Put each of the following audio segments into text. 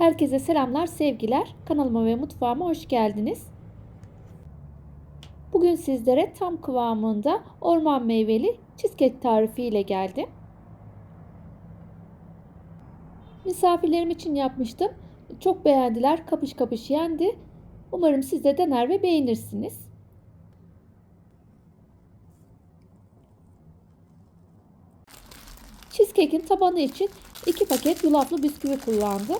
Herkese selamlar, sevgiler. Kanalıma ve mutfağıma hoş geldiniz. Bugün sizlere tam kıvamında orman meyveli cheesecake tarifi ile geldim. Misafirlerim için yapmıştım. Çok beğendiler, kapış kapış yendi. Umarım siz de dener ve beğenirsiniz. Cheesecake'in tabanı için 2 paket yulaflı bisküvi kullandım.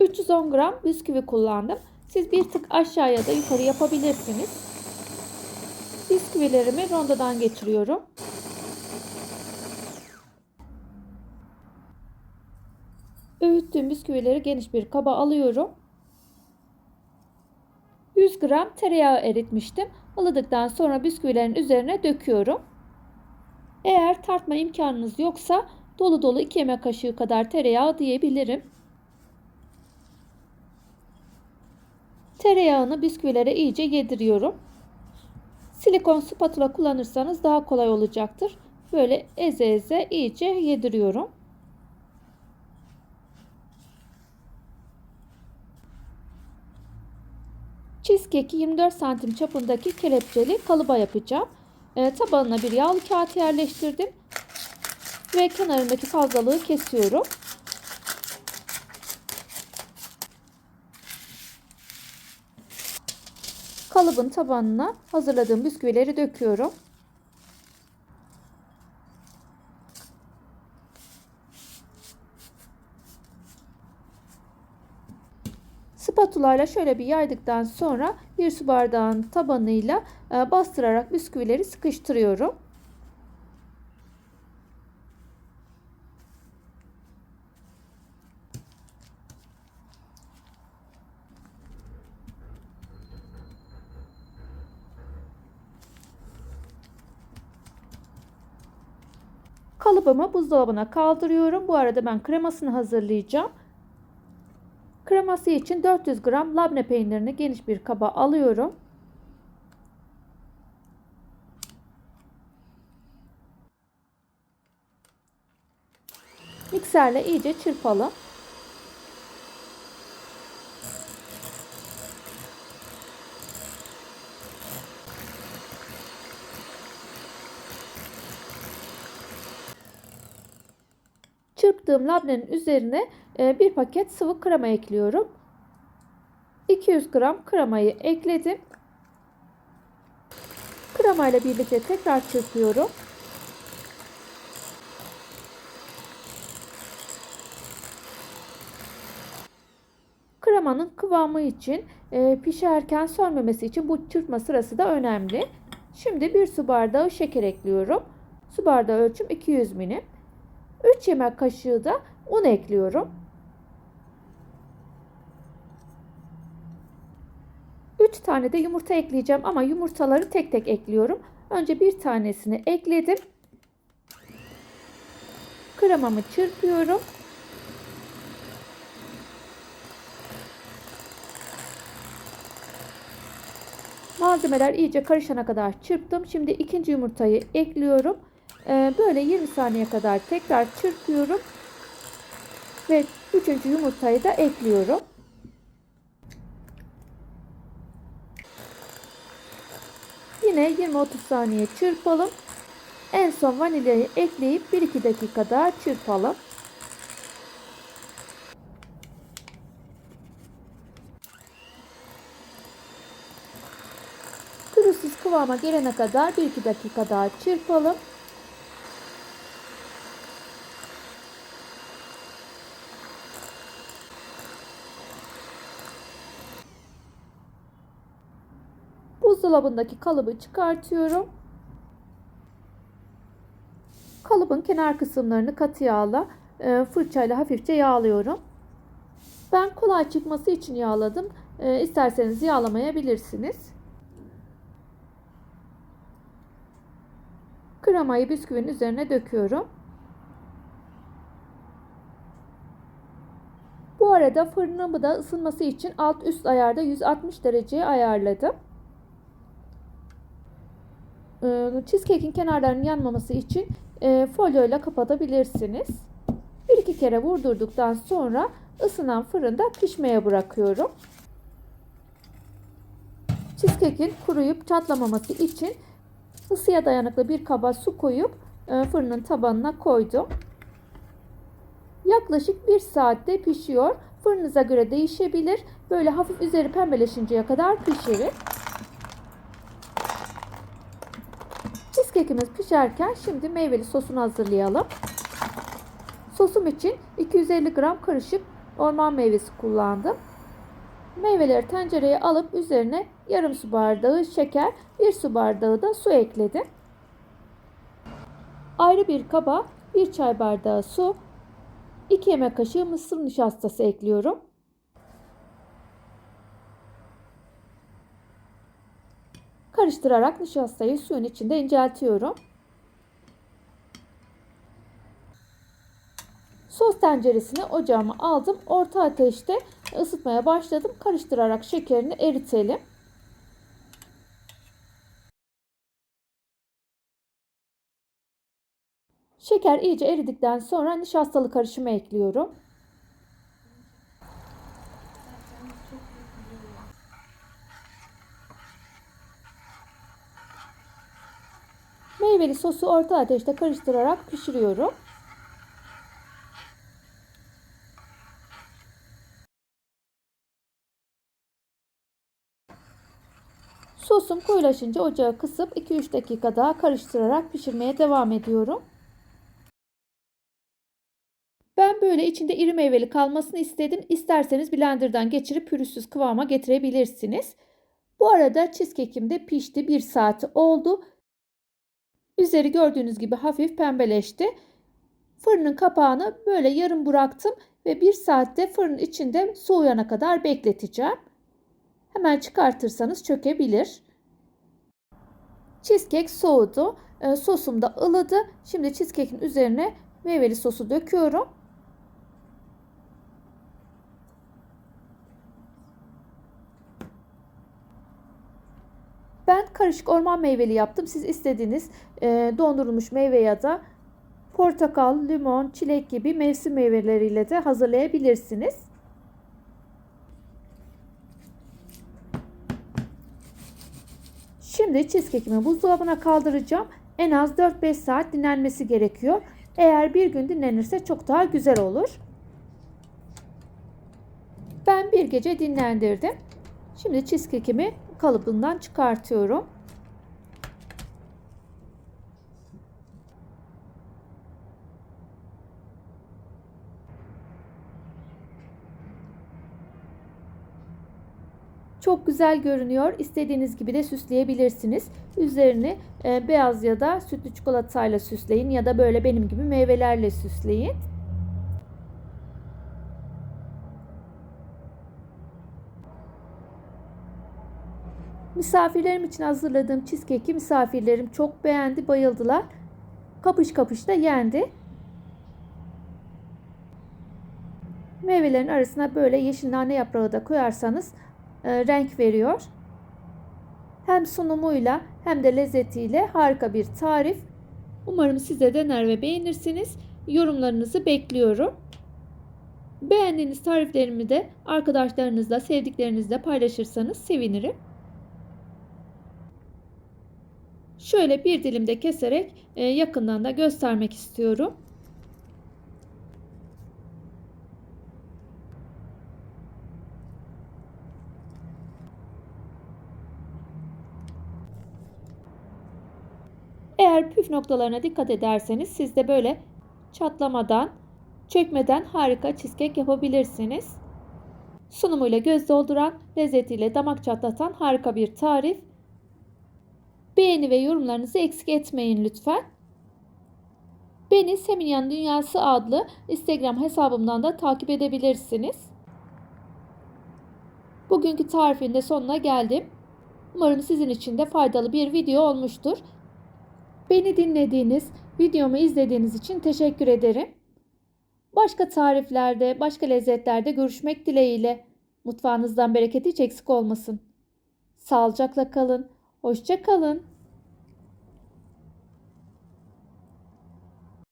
310 gram bisküvi kullandım. Siz bir tık aşağıya da yukarı yapabilirsiniz. Bisküvilerimi rondodan geçiriyorum. Öğüttüğüm bisküvileri geniş bir kaba alıyorum. 100 gram tereyağı eritmiştim. Ilıdıktan sonra bisküvilerin üzerine döküyorum. Eğer tartma imkanınız yoksa dolu dolu 2 yemek kaşığı kadar tereyağı diyebilirim. Tereyağını bisküvilere iyice yediriyorum. Silikon spatula kullanırsanız daha kolay olacaktır. Böyle eze eze iyice yediriyorum. Cheesecake'i 24 santim çapındaki kelepçeli kalıba yapacağım. E, tabanına bir yağlı kağıt yerleştirdim. Ve kenarındaki fazlalığı kesiyorum. Kalıbın tabanına hazırladığım bisküvileri döküyorum. Spatula ile şöyle bir yaydıktan sonra bir su bardağın tabanıyla e, bastırarak bisküvileri sıkıştırıyorum. Kalıbımı buzdolabına kaldırıyorum. Bu arada ben kremasını hazırlayacağım. Kreması için 400 gram labne peynirini geniş bir kaba alıyorum. Mikserle iyice çırpalım. Çırptığım labnenin üzerine e, bir paket sıvı krema ekliyorum. 200 gram kremayı ekledim. Kremayla birlikte tekrar çırpıyorum. Kremanın kıvamı için e, pişerken sönmemesi için bu çırpma sırası da önemli. Şimdi bir su bardağı şeker ekliyorum. Su bardağı ölçüm 200 milim. 3 yemek kaşığı da un ekliyorum. 3 tane de yumurta ekleyeceğim ama yumurtaları tek tek ekliyorum. Önce bir tanesini ekledim. Kremamı çırpıyorum. Malzemeler iyice karışana kadar çırptım. Şimdi ikinci yumurtayı ekliyorum. Ee, böyle 20 saniye kadar tekrar çırpıyorum. Ve üçüncü yumurtayı da ekliyorum. Yine 20-30 saniye çırpalım. En son vanilyayı ekleyip 1-2 dakika daha çırpalım. Pürüzsüz kıvama gelene kadar 1-2 dakika daha çırpalım. Buzdolabındaki kalıbı çıkartıyorum. Kalıbın kenar kısımlarını katı yağla e, fırçayla hafifçe yağlıyorum. Ben kolay çıkması için yağladım. E, isterseniz yağlamayabilirsiniz. Kremayı bisküvinin üzerine döküyorum. Bu arada fırınımı da ısınması için alt üst ayarda 160 dereceye ayarladım. Cheesecake'in kenarlarının yanmaması için folyo ile kapatabilirsiniz. 1-2 iki kere vurdurduktan sonra ısınan fırında pişmeye bırakıyorum. Cheesecake'in kuruyup çatlamaması için ısıya dayanıklı bir kaba su koyup e, fırının tabanına koydum. Yaklaşık 1 saatte pişiyor. Fırınıza göre değişebilir. Böyle hafif üzeri pembeleşinceye kadar pişirin. Cheesecake'imiz pişerken şimdi meyveli sosunu hazırlayalım. Sosum için 250 gram karışık orman meyvesi kullandım. Meyveleri tencereye alıp üzerine yarım su bardağı şeker, bir su bardağı da su ekledim. Ayrı bir kaba bir çay bardağı su, 2 yemek kaşığı mısır nişastası ekliyorum. Karıştırarak nişastayı suyun içinde inceltiyorum. Sos tenceresini ocağıma aldım. Orta ateşte ısıtmaya başladım. Karıştırarak şekerini eritelim. Şeker iyice eridikten sonra nişastalı karışımı ekliyorum. Meyveli sosu orta ateşte karıştırarak pişiriyorum. Sosum koyulaşınca ocağı kısıp 2-3 dakika daha karıştırarak pişirmeye devam ediyorum. Ben böyle içinde iri meyveli kalmasını istedim. İsterseniz blenderdan geçirip pürüzsüz kıvama getirebilirsiniz. Bu arada cheesecake'im de pişti. 1 saati oldu. Üzeri gördüğünüz gibi hafif pembeleşti. Fırının kapağını böyle yarım bıraktım ve 1 saatte fırın içinde soğuyana kadar bekleteceğim. Hemen çıkartırsanız çökebilir. Cheesecake soğudu. E, sosum da ılıdı. Şimdi cheesecake'in üzerine meyveli sosu döküyorum. Ben karışık orman meyveli yaptım. Siz istediğiniz e, dondurulmuş meyve ya da portakal, limon, çilek gibi mevsim meyveleriyle de hazırlayabilirsiniz. Şimdi cheesecake'imi buzdolabına kaldıracağım. En az 4-5 saat dinlenmesi gerekiyor. Eğer bir gün dinlenirse çok daha güzel olur. Ben bir gece dinlendirdim. Şimdi cheesecake'imi kalıbından çıkartıyorum. Çok güzel görünüyor. İstediğiniz gibi de süsleyebilirsiniz. Üzerini e, beyaz ya da sütlü çikolatayla süsleyin ya da böyle benim gibi meyvelerle süsleyin. Misafirlerim için hazırladığım cheesecake'i misafirlerim çok beğendi, bayıldılar. Kapış kapış da yendi. Meyvelerin arasına böyle yeşil nane yaprağı da koyarsanız e, renk veriyor. Hem sunumuyla hem de lezzetiyle harika bir tarif. Umarım siz de dener ve beğenirsiniz. Yorumlarınızı bekliyorum. Beğendiğiniz tariflerimi de arkadaşlarınızla, sevdiklerinizle paylaşırsanız sevinirim. Şöyle bir dilimde keserek e, yakından da göstermek istiyorum. Eğer püf noktalarına dikkat ederseniz siz de böyle çatlamadan, çökmeden harika cheesecake yapabilirsiniz. Sunumuyla göz dolduran, lezzetiyle damak çatlatan harika bir tarif. Beğeni ve yorumlarınızı eksik etmeyin lütfen. Beni Seminyan Dünyası adlı Instagram hesabımdan da takip edebilirsiniz. Bugünkü tarifin de sonuna geldim. Umarım sizin için de faydalı bir video olmuştur. Beni dinlediğiniz, videomu izlediğiniz için teşekkür ederim. Başka tariflerde, başka lezzetlerde görüşmek dileğiyle. Mutfağınızdan bereket hiç eksik olmasın. Sağlıcakla kalın. Hoşça kalın.